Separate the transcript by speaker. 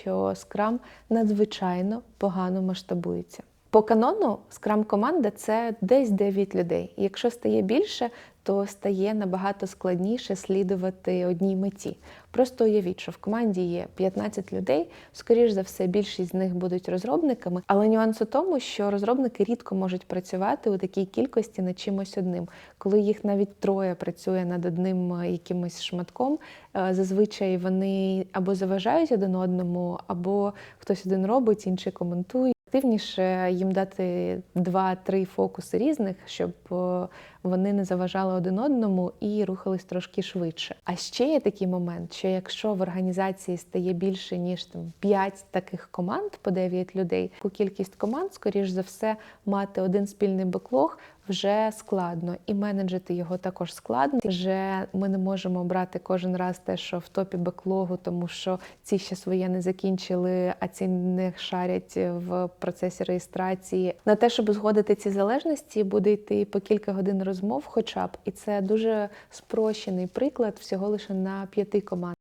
Speaker 1: що скрам надзвичайно погано масштабується. По канону скрам команда це десь 9 людей. Якщо стає більше, то стає набагато складніше слідувати одній меті. Просто уявіть, що в команді є 15 людей. Скоріш за все, більшість з них будуть розробниками. Але нюанс у тому, що розробники рідко можуть працювати у такій кількості над чимось одним. Коли їх навіть троє працює над одним е, якимось шматком, е, зазвичай вони або заважають один одному, або хтось один робить, інший коментує. Активніше їм дати два-три фокуси різних, щоб е, вони не заважали один одному і рухались трошки швидше. А ще є такий момент, що якщо в організації стає більше ніж там 5 таких команд по 9 людей, по кількість команд, скоріш за все, мати один спільний беклог вже складно, і менеджити його також складно. Вже ми не можемо брати кожен раз те, що в топі беклогу, тому що ці ще своє не закінчили, а ці не шарять в процесі реєстрації. На те, щоб згодити ці залежності, буде йти по кілька годин розмов, хоча б, і це дуже спрощений приклад всього лише на п'яти команд.